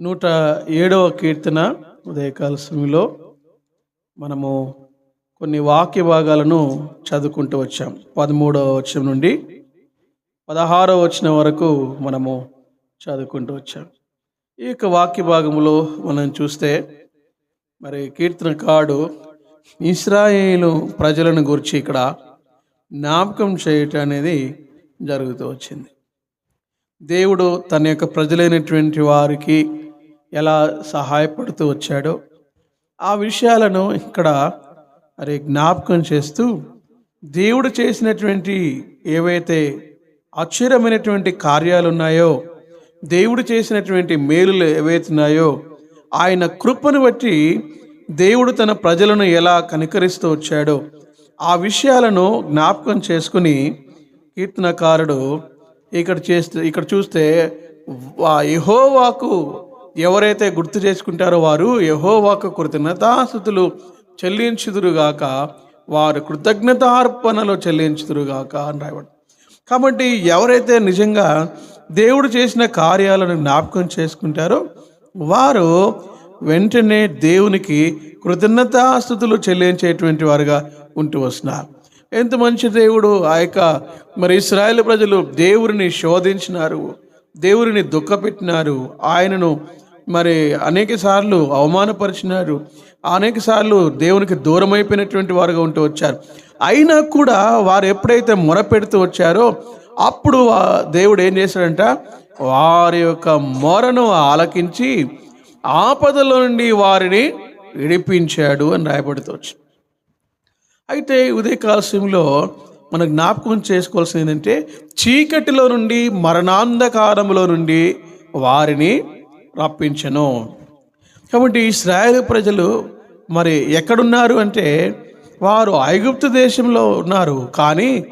నూట ఏడవ కీర్తన ఉదయకాల సమయంలో మనము కొన్ని వాక్య భాగాలను చదువుకుంటూ వచ్చాం. పదమూడవ వచనం నుండి పదహారవ వచనం వరకు మనము చదువుకుంటూ వచ్చాం. ఈ యొక్క వాక్య భాగంలో మనం చూస్తే మరి కీర్తన కాడు ఇస్రాయేలు ప్రజలను గురించి ఇక్కడ జ్ఞాపకం చేయటం అనేది జరుగుతూ వచ్చింది. దేవుడు తన యొక్క ప్రజలైనటువంటి వారికి ఎలా సహాయపడుతూ వచ్చాడో ఆ విషయాలను ఇక్కడ మరి జ్ఞాపకం చేస్తూ దేవుడు చేసినటువంటి ఏవైతే ఆశ్చర్యమైనటువంటి కార్యాలు ఉన్నాయో దేవుడు చేసినటువంటి మేలులు ఏవైతే ఉన్నాయో ఆయన కృపను బట్టి దేవుడు తన ప్రజలను ఎలా కనికరిస్తూ వచ్చాడో ఆ విషయాలను జ్ఞాపకం చేసుకుని కీర్తనకారుడు ఇక్కడ చేస్తే ఇక్కడ చూస్తే యహోవాకు ఎవరైతే గుర్తు చేసుకుంటారో వారు యెహోవాకు కృతజ్ఞతాస్థుతులు చెల్లించుదురుగాక వారు కృతజ్ఞతార్పణలు చెల్లించుదురుగాక అని రాయబడి కాబట్టి ఎవరైతే నిజంగా దేవుడు చేసిన కార్యాలను జ్ఞాపకం చేసుకుంటారో వారు వెంటనే దేవునికి కృతజ్ఞతాస్థుతులు చెల్లించేటువంటి వారుగా ఉంటూ వస్తున్నారు. ఎంత మంచి దేవుడు ఆ యొక్క మరి ఇస్రాయేల్ ప్రజలు దేవుడిని శోధించినారు దేవుడిని దుఃఖపెట్టినారు ఆయనను మరి అనేక సార్లు అవమానపరిచినారు. అనేక సార్లు దేవునికి దూరం అయిపోయినటువంటి వారుగా ఉంటూ వచ్చారు. అయినా కూడా వారు ఎప్పుడైతే మొరపెడుతూ వచ్చారో అప్పుడు దేవుడు ఏం చేశాడంట? వారి యొక్క మొరను ఆలకించి ఆపదల నుండి వారిని విడిపించాడు అని రాయబడుతూ అయితే ఉదయకాల సమయంలో మనం జ్ఞాపకం చేసుకోవాల్సింది ఏంటంటే చీకటిలో నుండి మరణాంధకారంలో నుండి వారిని రప్పించను. కాబట్టి ఇస్రాయేల్ ప్రజలు మరి ఎక్కడున్నారు అంటే వారు ఐగుప్తు దేశంలో ఉన్నారు. కానీ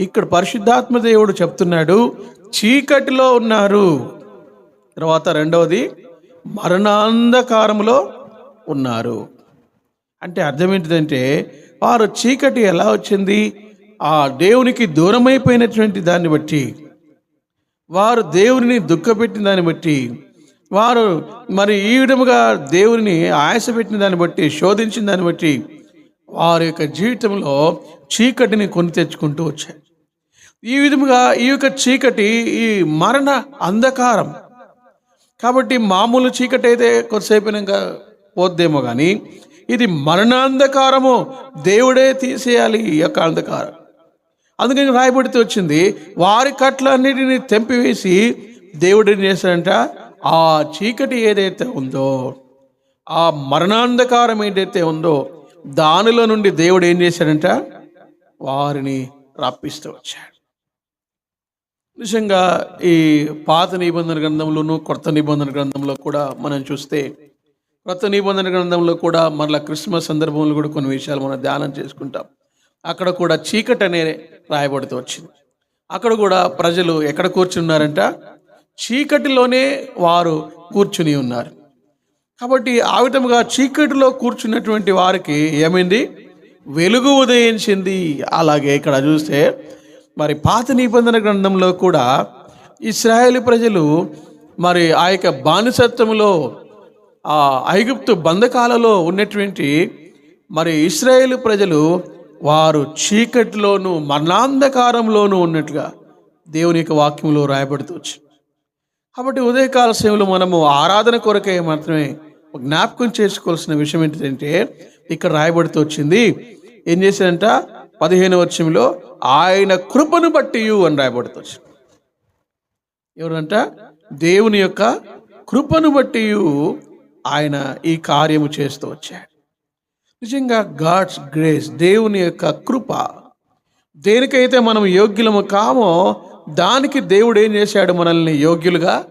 ఇక్కడ పరిశుద్ధాత్మ దేవుడు చెప్తున్నాడు చీకటిలో ఉన్నారు. తర్వాత రెండవది మరణాంధకారంలో ఉన్నారు. అంటే అర్థం ఏంటిదంటే వారు చీకటి ఎలా వచ్చింది ఆ దేవునికి దూరమైపోయినటువంటి దాన్ని బట్టి వారు దేవుని దుఃఖపెట్టిన దాన్ని బట్టి వారు మరి ఈ విధముగా దేవుని ఆయాసపెట్టిన దాన్ని బట్టి శోధించిన దాన్ని బట్టి వారి యొక్క జీవితంలో చీకటిని కొని తెచ్చుకుంటూ వచ్చాయి ఈ విధముగా ఈ యొక్క చీకటి ఈ మరణ అంధకారం. కాబట్టి మామూలు చీకటి అయితే కొద్దిసేపు పోద్దేమో కానీ ఇది మరణాంధకారము దేవుడే తీసేయాలి ఈ యొక్క అంధకారం. అందుకని రాయబడితే వచ్చింది వారి కట్లన్నిటిని తెంపివేసి దేవుడు ఏం చేశాడంట? ఆ చీకటి ఏదైతే ఉందో ఆ మరణాంధకారం ఏదైతే ఉందో దానిలో నుండి దేవుడు ఏం చేశాడంట? వారిని రప్పిస్తూ వచ్చాడు. నిజంగా ఈ పాత నిబంధన గ్రంథంలోనూ కొత్త నిబంధన గ్రంథంలో కూడా మనం చూస్తే కొత్త నిబంధన గ్రంథంలో కూడా మరలా క్రిస్మస్ సందర్భంలో కూడా కొన్ని విషయాలు మనం ధ్యానం చేసుకుంటాం. అక్కడ కూడా చీకటి అనే రాయబడుతూ వచ్చింది. అక్కడ కూడా ప్రజలు ఎక్కడ కూర్చున్నారంట? చీకటిలోనే వారు కూర్చుని ఉన్నారు. కాబట్టి ఆ విధముగా చీకటిలో కూర్చున్నటువంటి వారికి ఏమైంది? వెలుగు ఉదయించింది. అలాగే ఇక్కడ చూస్తే మరి పాత నిబంధన గ్రంథంలో కూడా ఇస్రాయేల్ ప్రజలు మరి ఆ యొక్క బానిసత్వంలో ఆ ఐగుప్తు బంధకాలలో ఉన్నటువంటి మరి ఇస్రాయేల్ ప్రజలు వారు చీకటిలోనూ మరణాంధకారంలోనూ ఉన్నట్టుగా దేవుని యొక్క వాక్యంలో రాయబడుతూ వచ్చింది. కాబట్టి ఉదయకాల సమయంలో మనము ఆరాధన కొరకే మాత్రమే జ్ఞాపకం చేసుకోవాల్సిన విషయం ఏంటంటే ఇక్కడ రాయబడుతూ వచ్చింది ఏం చేశారంట? పదిహేను వచ్చంలో ఆయన కృపను బట్టి అని రాయబడుతూ వచ్చింది. ఎవరంట? దేవుని యొక్క కృపను బట్టి ఆయన ఈ కార్యము చేస్తూ వచ్చాడు. నిజంగా గాడ్స్ గ్రేస్ దేవుని యొక్క కృప దేనికైతే మనం యోగ్యులము కామో దానికి దేవుడు ఏం చేశాడు మనల్ని యోగ్యులుగా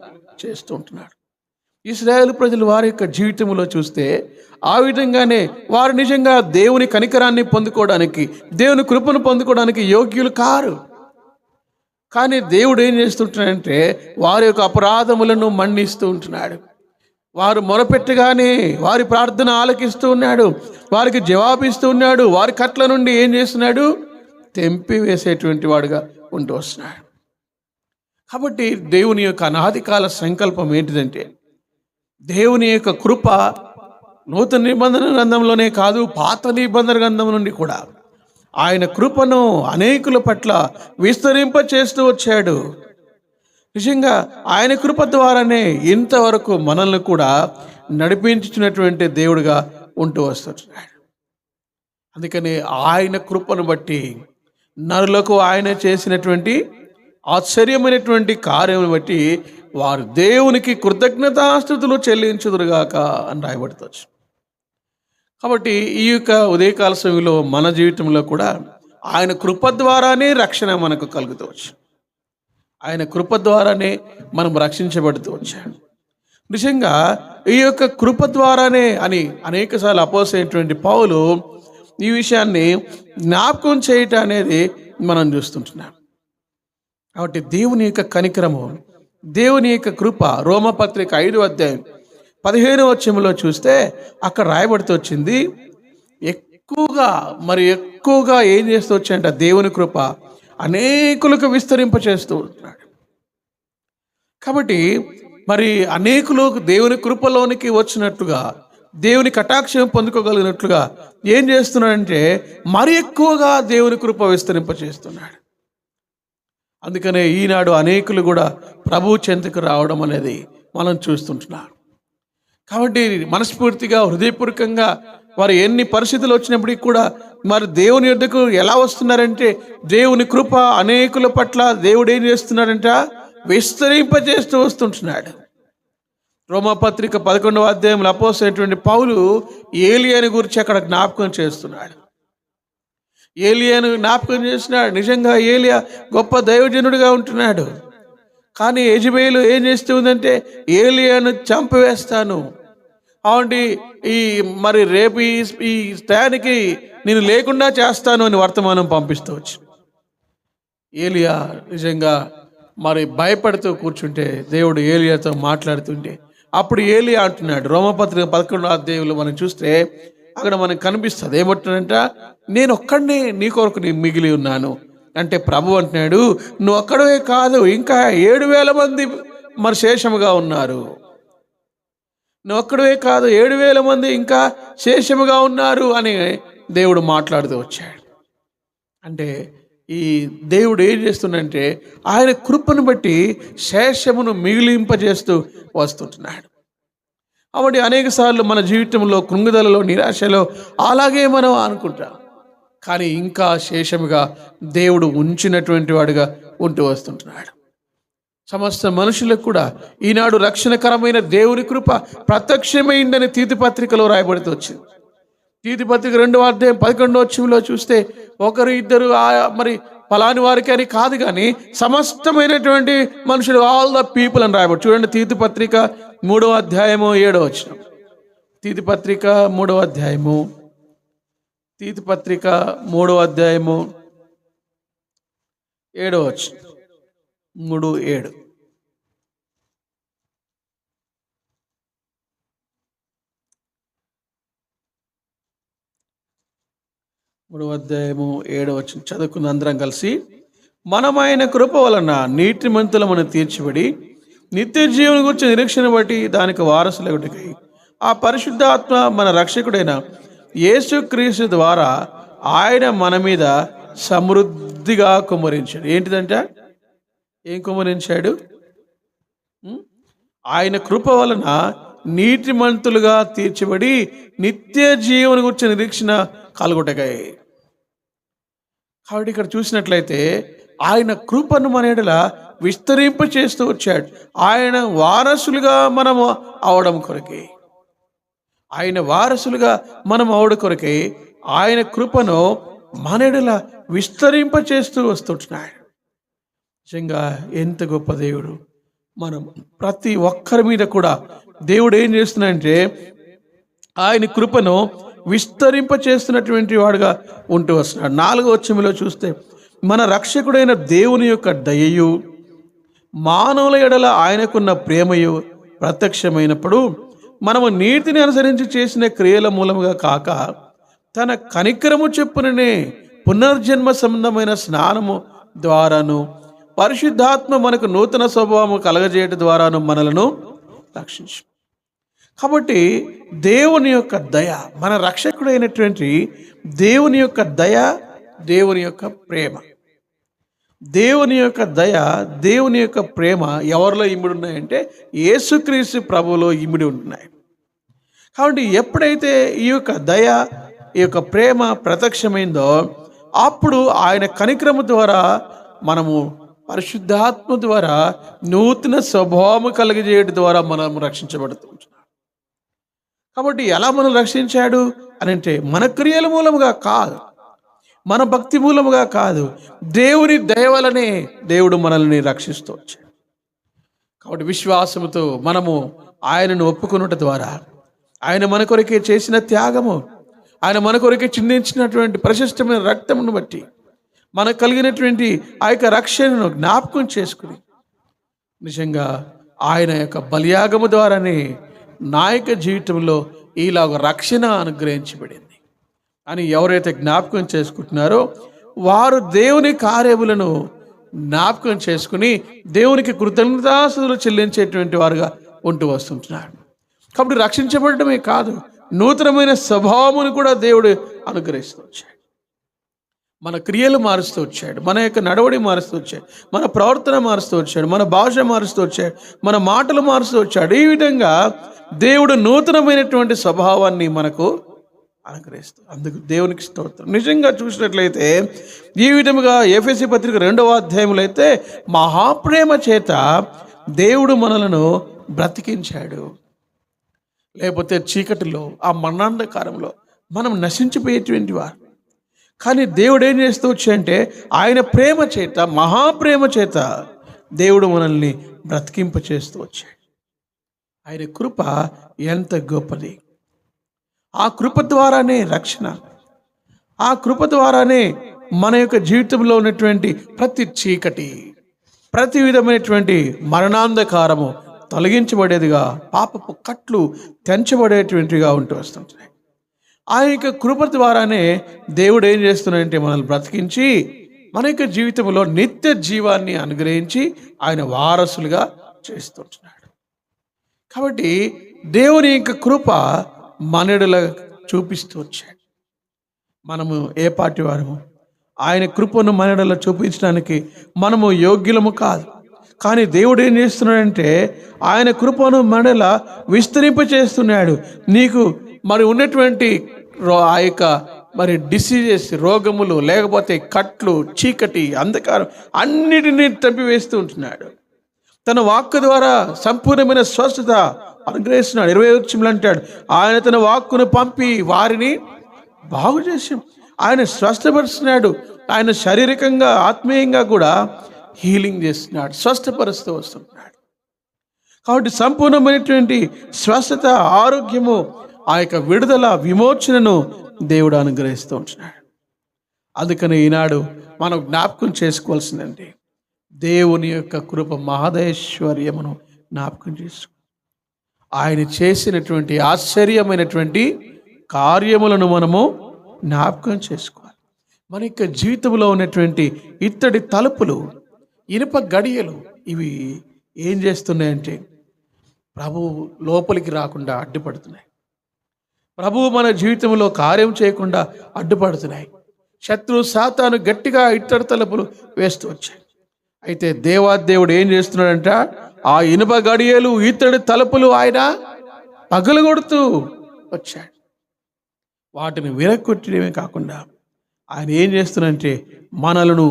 చేస్తూ ఉంటున్నాడు. ఇస్రాయేల్ ప్రజలు వారి యొక్క జీవితంలో చూస్తే ఆ విధంగానే వారు నిజంగా దేవుని కనికరాన్ని పొందుకోవడానికి దేవుని కృపను పొందుకోవడానికి యోగ్యులు కారు. కానీ దేవుడు ఏం చేస్తుంటున్నాడంటే వారి యొక్క అపరాధములను మన్నిస్తూ ఉంటున్నాడు. వారు మొరపెట్టగానే వారి ప్రార్థన ఆలకిస్తూ ఉన్నాడు వారికి జవాబిస్తూ ఉన్నాడు వారి కట్ల నుండి ఏం చేస్తున్నాడు? తెంపి వేసేటువంటి వాడుగా ఉంటూ వస్తున్నాడు. కాబట్టి దేవుని యొక్క అనాది కాల సంకల్పం ఏంటిదంటే దేవుని యొక్క కృప నూతన నిబంధన గ్రంథంలోనే కాదు పాత నిబంధన గ్రంథం నుండి కూడా ఆయన కృపను అనేకుల పట్ల విస్తరింప చేస్తూ వచ్చాడు. నిజంగా ఆయన కృప ద్వారానే ఇంతవరకు మనల్ని కూడా నడిపించినటువంటి దేవుడిగా ఉంటూ వస్తున్నాడు అందుకని ఆయన కృపను బట్టి నరులకు ఆయన చేసినటువంటి ఆశ్చర్యమైనటువంటి కార్యం బట్టి వారు దేవునికి కృతజ్ఞతాస్థుతులు చెల్లించుదురుగాక అని రాయబడుతుంది కాబట్టి ఈ యొక్క ఉదయకాల సమయంలో మన జీవితంలో కూడా ఆయన కృప ద్వారానే రక్షణ మనకు కలుగుతూ వచ్చు ఆయన కృప ద్వారానే మనం రక్షించబడుతూ వచ్చాడు నిజంగా ఈ యొక్క కృప ద్వారానే అని అనేకసార్లు అపోసైనటువంటి పౌలు ఈ విషయాన్ని జ్ఞాపకం చేయటం అనేది మనం చూస్తుంటున్నాం. కాబట్టి దేవుని యొక్క కనికరము దేవుని యొక్క కృప రోమపత్రిక ఐదు అధ్యాయం పదిహేను వచ్చంలో చూస్తే అక్కడ రాయబడుతూ వచ్చింది ఎక్కువగా మరి ఎక్కువగా ఏం చేస్తూ వచ్చాయంట దేవుని కృప అనేకులకు విస్తరింప చేస్తూ ఉంటున్నాడు కాబట్టి మరి అనేకులు దేవుని కృపలోనికి వచ్చినట్లుగా దేవుని కటాక్షం పొందుకోగలిగినట్లుగా ఏం చేస్తున్నాడంటే మరి ఎక్కువగా దేవుని కృప విస్తరింప చేస్తున్నాడు అందుకనే ఈనాడు అనేకులు కూడా ప్రభు చెంతకు రావడం అనేది మనం చూస్తుంటున్నారు కాబట్టి మనస్ఫూర్తిగా హృదయపూర్వకంగా వారు ఎన్ని పరిస్థితులు వచ్చినప్పటికీ కూడా మరి దేవుని యొద్దకు ఎలా వస్తున్నారంటే దేవుని కృప అనేకుల పట్ల దేవుడు ఏం చేస్తున్నాడంట? విస్తరింపజేస్తూ వస్తుంటున్నాడు. రోమపత్రిక పదకొండవ అధ్యాయంలో అపోసైనటువంటి పౌలు ఏలియాని గురించి అక్కడ జ్ఞాపకం చేస్తున్నాడు. ఏలియాను జ్ఞాపకం చేసినాడు. నిజంగా ఏలియా గొప్ప దైవజనుడిగా ఉంటున్నాడు. కానీ యజబేలు ఏం చేస్తూ ఉందంటే ఏలియాను చంపివేస్తాను. అవునండి ఈ మరి రేపు ఈ ఈ టయానికి నేను లేకుండా చేస్తాను అని వర్తమానం పంపిస్తూ వచ్చి ఏలియా నిజంగా మరి భయపడుతూ కూర్చుంటే దేవుడు ఏలియాతో మాట్లాడుతుంటే అప్పుడు ఏలియా అంటున్నాడు. రోమపత్రిక పదకొండో అధ్యాయంలో మనం చూస్తే అక్కడ మనకు కనిపిస్తుంది. ఏమంటాడంట నేను ఒక్కడనే నీ కొరకు నేను మిగిలి ఉన్నాను. అంటే ప్రభు అంటున్నాడు నువ్వు ఒక్కడవే కాదు ఇంకా ఏడు వేల మంది మరి శేషముగా ఉన్నారు. నువ్వు ఒక్కడవే కాదు ఏడు వేల మంది ఇంకా శేషముగా ఉన్నారు అని దేవుడు మాట్లాడుతూ వచ్చాడు. అంటే ఈ దేవుడు ఏం చేస్తుందంటే ఆయన కృపను బట్టి శేషమును మిగిలింపజేస్తూ వస్తుంటున్నాడు. కాబట్టి అనేక సార్లు మన జీవితంలో కృంగుదలలో నిరాశలో అలాగే మనం అనుకుంటాం. కానీ ఇంకా శేషముగా దేవుడు ఉంచినటువంటి వాడుగా ఉంటూ వస్తుంటున్నాడు. సమస్త మనుషులకు కూడా ఈనాడు రక్షణకరమైన దేవుని కృప ప్రత్యక్షమైందని తీతిపత్రికలో రాయబడుతూ వచ్చింది. తీతిపత్రిక రెండు అధ్యాయం పదకొండో వచ్చంలో చూస్తే ఒకరు ఇద్దరు మరి ఫలాని వారికి అని కాదు కానీ సమస్తమైనటువంటి మనుషులు ఆల్ ద పీపుల్ అని రాయబడి చూడండి తీతిపత్రిక మూడో మూడవ అధ్యాయము ఏడవ వచనం. తీతి పత్రిక మూడవ అధ్యాయము. తీతి పత్రిక మూడవ అధ్యాయము. ఏడవ వచనం. మూడు ఏడు. మూడవ అధ్యాయము ఏడవ వచ్చిన చదువుకున్న అందరం కలిసి మనమైన కృప వలన నీటి నీతిమంతులమని తీర్చిబడి నిత్య జీవన గురించి నిరీక్షణ బట్టి దానికి వారసులగుటికై ఆ పరిశుద్ధాత్మ మన రక్షకుడైన యేసుక్రీస్తు ద్వారా ఆయన మన మీద సమృద్ధిగా కుమ్మరించాడు. ఏంటిదంట? ఏం కుమ్మరించాడు? ఆయన కృప వలన నీతిమంతులుగా తీర్చబడి నిత్య జీవన గురించి నిరీక్షణ కలుగుటకాయి కాబట్టి ఇక్కడ చూసినట్లయితే ఆయన కృపను మన విస్తరింప చేస్తూ వచ్చాడు. ఆయన వారసులుగా మనము అవడం కొరకే. ఆయన వారసులుగా మనం అవడం కొరకే. ఆయన కృపను మనడల విస్తరింప చేస్తూ వస్తుంటున్నాడు. నిజంగా ఎంత గొప్ప దేవుడు. మనం ప్రతి ఒక్కరి మీద కూడా దేవుడు ఏం చేస్తున్నాడంటే ఆయన కృపను విస్తరింప చేస్తున్నటువంటి వాడుగా ఉంటూ వస్తున్నాడు. నాలుగో వచ్చములో చూస్తే మన రక్షకుడైన దేవుని యొక్క దయయు మానవుల ఎడల ఆయనకున్న ప్రేమయు ప్రత్యక్షమైనప్పుడు మనము నీతిని అనుసరించి చేసిన క్రియల మూలముగా కాక తన కనికరము చెప్పుననే పునర్జన్మ సంబంధమైన స్నానము ద్వారాను పరిశుద్ధాత్మ మనకు నూతన స్వభావము కలగజేయటం ద్వారాను మనలను రక్షించు కాబట్టి దేవుని యొక్క దయ మన రక్షకుడైనటువంటి దేవుని యొక్క దయ దేవుని యొక్క ప్రేమ. దేవుని యొక్క దయ దేవుని యొక్క ప్రేమ ఎవరిలో ఇమిడి ఉన్నాయంటే యేసుక్రీస్తు ప్రభువులో ఇమిడి ఉంటున్నాయి. కాబట్టి ఎప్పుడైతే ఈ యొక్క దయ ఈ యొక్క ప్రేమ ప్రత్యక్షమైందో అప్పుడు ఆయన కనిక్రమ ద్వారా మనము పరిశుద్ధాత్మ ద్వారా నూతన స్వభావం కలిగజేయడం ద్వారా మనం రక్షించబడుతూ కాబట్టి ఎలా మనం రక్షించాడు? అని అంటే మన క్రియల మూలముగా కాదు. మన భక్తి మూలముగా కాదు దేవుని దయవలనే దేవుడు మనల్ని రక్షిస్తూ వచ్చాడు కాబట్టి విశ్వాసముతో మనము ఆయనను ఒప్పుకున్నట ద్వారా ఆయన మన కొరకే చేసిన త్యాగము ఆయన మన కొరకే చిందించినటువంటి ప్రశస్తమైన రక్తమును బట్టి మనకు కలిగినటువంటి ఆ యొక్క రక్షణను జ్ఞాపకం చేసుకుని నిజంగా ఆయన యొక్క బలియాగము ద్వారానే నాయక జీవితంలో ఇలాగ రక్షణ అనుగ్రహించబడింది. అని ఎవరైతే జ్ఞాపకం చేసుకుంటున్నారో వారు దేవుని కార్యములను జ్ఞాపకం చేసుకుని దేవునికి కృతజ్ఞతాసులు చెల్లించేటువంటి వారుగా ఉంటూ వస్తుంటున్నారు. కాబట్టి రక్షించబడటమే కాదు నూతనమైన స్వభావమును కూడా దేవుడు అనుగ్రహిస్తూ వచ్చాడు. మన క్రియలు మారుస్తూ వచ్చాడు మన యొక్క నడవడి మారుస్తూ వచ్చాడు మన ప్రవర్తన మారుస్తూ వచ్చాడు మన భాష మారుస్తూ వచ్చాడు మన మాటలు మారుస్తూ వచ్చాడు. ఈ విధంగా దేవుడు నూతనమైనటువంటి స్వభావాన్ని మనకు అనుగ్రహిస్తూ అందుకు దేవునికి స్తోత్రం. నిజంగా చూసినట్లయితే ఈ విధముగా ఎఫ్ఎస్సి పత్రిక రెండవ అధ్యాయంలో అయితే మహాప్రేమ చేత దేవుడు మనలను బ్రతికించాడు. లేకపోతే చీకటిలో ఆ మన్నాంధకారంలో మనం నశించిపోయేటువంటి వారు. కానీ దేవుడు ఏం చేస్తూ వచ్చాయంటే ఆయన ప్రేమ చేత మహాప్రేమ చేత దేవుడు మనల్ని బ్రతికింప చేస్తూ వచ్చాడు. ఆయన కృప ఎంత గొప్పది. ఆ కృప ద్వారానే రక్షణ. ఆ కృప ద్వారానే మన యొక్క జీవితంలో ఉన్నటువంటి ప్రతి చీకటి ప్రతి విధమైనటువంటి మరణాంధకారము తొలగించబడేదిగా పాపపు కట్లు తెంచబడేటువంటిగా ఉంటూ వస్తుంటాయి. ఆ యొక్క కృప ద్వారానే దేవుడు ఏం చేస్తున్నాడంటే మనల్ని బ్రతికించి మన యొక్క జీవితంలో నిత్య జీవాన్ని అనుగ్రహించి ఆయన వారసులుగా చేస్తుంటున్నాడు. కాబట్టి దేవుని యొక్క కృప మనడుల చూపిస్తూ వచ్చాడు. మనము ఏ పార్టీ వారము? ఆయన కృపను మనడలో చూపించడానికి మనము యోగ్యులము కాదు. కానీ దేవుడు ఏం చేస్తున్నాడంటే ఆయన కృపను మనల విస్తరింప చేస్తున్నాడు. నీకు మరి ఉన్నటువంటి రో- ఆ యొక్క మరి డిసీజెస్ రోగములు లేకపోతే కట్లు చీకటి అంధకారం అన్నిటినీ తప్పివేస్తూ ఉంటున్నాడు. తన వాక్కు ద్వారా సంపూర్ణమైన స్వస్థత అనుగ్రహిస్తున్నాడు. ఇరవై వచ్చిములు అంటాడు ఆయన తన వాక్కును పంపి వారిని బాగు చేసి ఆయన స్వస్థపరుస్తున్నాడు. ఆయన శారీరకంగా ఆత్మీయంగా కూడా హీలింగ్ చేస్తున్నాడు స్వస్థపరుస్తూ వస్తున్నాడు. కాబట్టి సంపూర్ణమైనటువంటి స్వస్థత ఆరోగ్యము ఆ యొక్క విడుదల విమోచనను దేవుడు అనుగ్రహిస్తూ ఉంటున్నాడు. అందుకని ఈనాడు మనం జ్ఞాపకం చేసుకోవాల్సిందండి. దేవుని యొక్క కృప మహదైశ్వర్యమును జ్ఞాపకం చేసుకో ఆయన చేసినటువంటి ఆశ్చర్యమైనటువంటి కార్యములను మనము జ్ఞాపకం చేసుకోవాలి. మన యొక్క జీవితంలో ఉన్నటువంటి ఇత్తడి తలుపులు ఇనుప గడియలు ఇవి ఏం చేస్తున్నాయంటే ప్రభు లోపలికి రాకుండా అడ్డుపడుతున్నాయి. ప్రభువు మన జీవితంలో కార్యం చేయకుండా అడ్డుపడుతున్నాయి. శత్రు సాతాను గట్టిగా ఇత్తడి తలుపులు వేస్తూ వచ్చాయి. అయితే దేవాదేవుడు ఏం చేస్తున్నాడంట? ఆ ఇనుప గడియలు ఇత్తడి తలుపులు ఆయన పగలగొడుతూ వచ్చాడు. వాటిని విరగొట్టడమే కాకుండా ఆయన ఏం చేస్తున్నాడంటే మనలను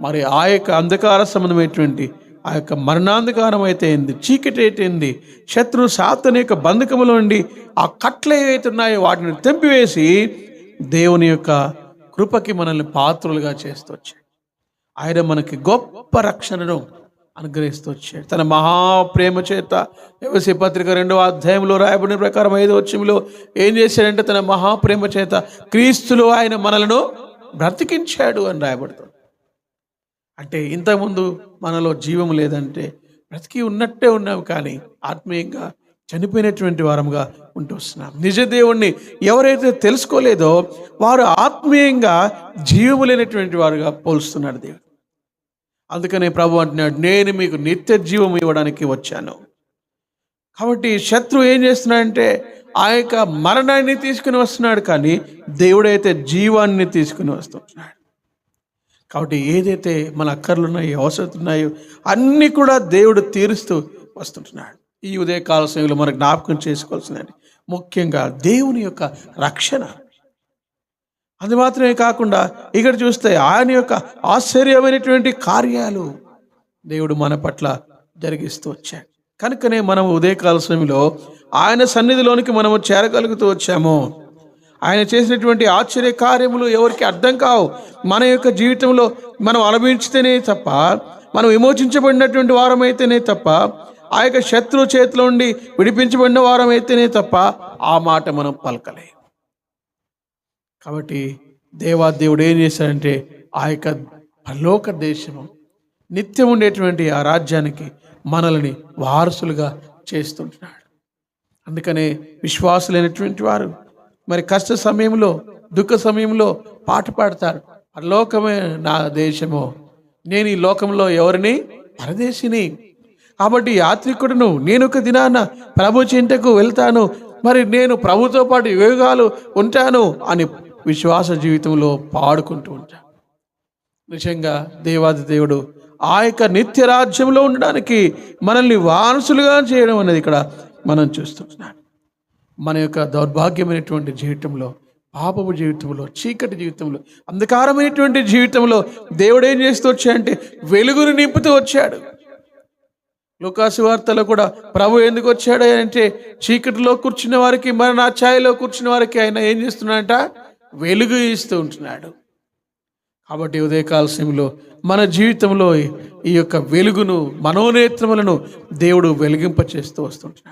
మరి ఆ యొక్క అంధకార సంబంధమైనటువంటి ఆ యొక్క మరణాంధకారం అయితే ఏంది చీకటి అయితే ఏంది శత్రు సాతన యొక్క బంధకములో నుండి ఆ కట్లు ఏవైతే ఉన్నాయో వాటిని తెంపివేసి దేవుని యొక్క కృపకి మనల్ని పాత్రులుగా చేస్తూ వచ్చాడు. ఆయన మనకి గొప్ప రక్షణను అనుగ్రహిస్తూ వచ్చాడు. తన మహాప్రేమ చేత వ్యవసాయ పత్రిక రెండవ అధ్యాయంలో రాయబడిన ప్రకారం ఐదో వచ్చంలో ఏం చేశాడంటే తన మహాప్రేమ చేత క్రీస్తులో ఆయన మనలను బ్రతికించాడు అని రాయబడుతుంది. అంటే ఇంతకుముందు మనలో జీవం లేదంటే బ్రతికి ఉన్నట్టే ఉన్నాం కానీ ఆత్మీయంగా చనిపోయినటువంటి వారముగా ఉంటూ వస్తున్నాం నిజ దేవుణ్ణి ఎవరైతే తెలుసుకోలేదో వారు ఆత్మీయంగా జీవము లేనటువంటి వారుగా పోలుస్తున్నాడు దేవుడు. అందుకనే ప్రభు అంటున్నాడు నేను మీకు నిత్య జీవం ఇవ్వడానికి వచ్చాను. కాబట్టి శత్రువు ఏం చేస్తున్నాడంటే ఆ యొక్క మరణాన్ని తీసుకుని వస్తున్నాడు కానీ దేవుడైతే జీవాన్ని తీసుకుని వస్తున్నాడు. కాబట్టి ఏదైతే మన అక్కర్లు ఉన్నాయో అవసరం ఉన్నాయో అన్నీ కూడా దేవుడు తీరుస్తూ వస్తుంటున్నాడు. ఈ ఉదయకాల సమయంలో మనకు జ్ఞాపకం చేసుకోవాల్సిందండి. ముఖ్యంగా దేవుని యొక్క రక్షణ. అది మాత్రమే కాకుండా ఇక్కడ చూస్తే ఆయన యొక్క ఆశ్చర్యమైనటువంటి కార్యాలు దేవుడు మన పట్ల జరిగిస్తూ వచ్చాడు. కనుకనే మనం ఉదయకాల సమయంలో ఆయన సన్నిధిలోనికి మనము చేరగలుగుతూ వచ్చాము. ఆయన చేసినటువంటి ఆశ్చర్య కార్యములు ఎవరికి అర్థం కావు. మన యొక్క జీవితంలో మనం అనుభవించితేనే తప్ప మనం విమోచించబడినటువంటి వారమైతేనే తప్ప ఆ యొక్క శత్రువు చేతిలో ఉండి విడిపించబడిన వారమైతేనే తప్ప ఆ మాట మనం పలకలే కాబట్టి దేవాదేవుడు ఏం చేశాడంటే ఆ యొక్క పరలోక దేశము నిత్యం ఉండేటువంటి ఆ రాజ్యానికి మనల్ని వారసులుగా చేస్తుంటున్నాడు. అందుకనే విశ్వాసులైనటువంటి వారు మరి కష్ట సమయంలో దుఃఖ సమయంలో పాట పాడతారు. పరలోకమే నా దేశము నేను ఈ లోకంలో ఎవరిని పరదేశిని కాబట్టి యాత్రికుడును నేను ఒక దినాన ప్రభు చింతకు వెళ్తాను. మరి నేను ప్రభుతో పాటు యోగాలు ఉంటాను అని విశ్వాస జీవితంలో పాడుకుంటూ ఉంటాను నిజంగా దేవాది దేవుడు ఆ యొక్క నిత్య రాజ్యంలో ఉండడానికి మనల్ని వారసులుగా చేయడం అనేది ఇక్కడ మనం చూస్తున్నాం. మన యొక్క దౌర్భాగ్యమైనటువంటి జీవితంలో పాపపు జీవితంలో చీకటి జీవితంలో అంధకారమైనటువంటి జీవితంలో దేవుడు ఏం చేస్తూ వచ్చాడంటే వెలుగును నింపుతూ వచ్చాడు. లుకాసు వార్తలో కూడా ప్రభు ఎందుకు వచ్చాడు అంటే చీకటిలో కూర్చున్న వారికి మరణ ఛాయలో కూర్చున్న వారికి ఆయన ఏం చేస్తున్నాడంట? వెలుగు ఇస్తూ ఉంటున్నాడు. కాబట్టి ఉదయకాల సమయంలో మన జీవితంలో ఈ యొక్క వెలుగును మనోనేత్రములను దేవుడు వెలిగింప చేస్తూ వస్తుంటున్నాడు.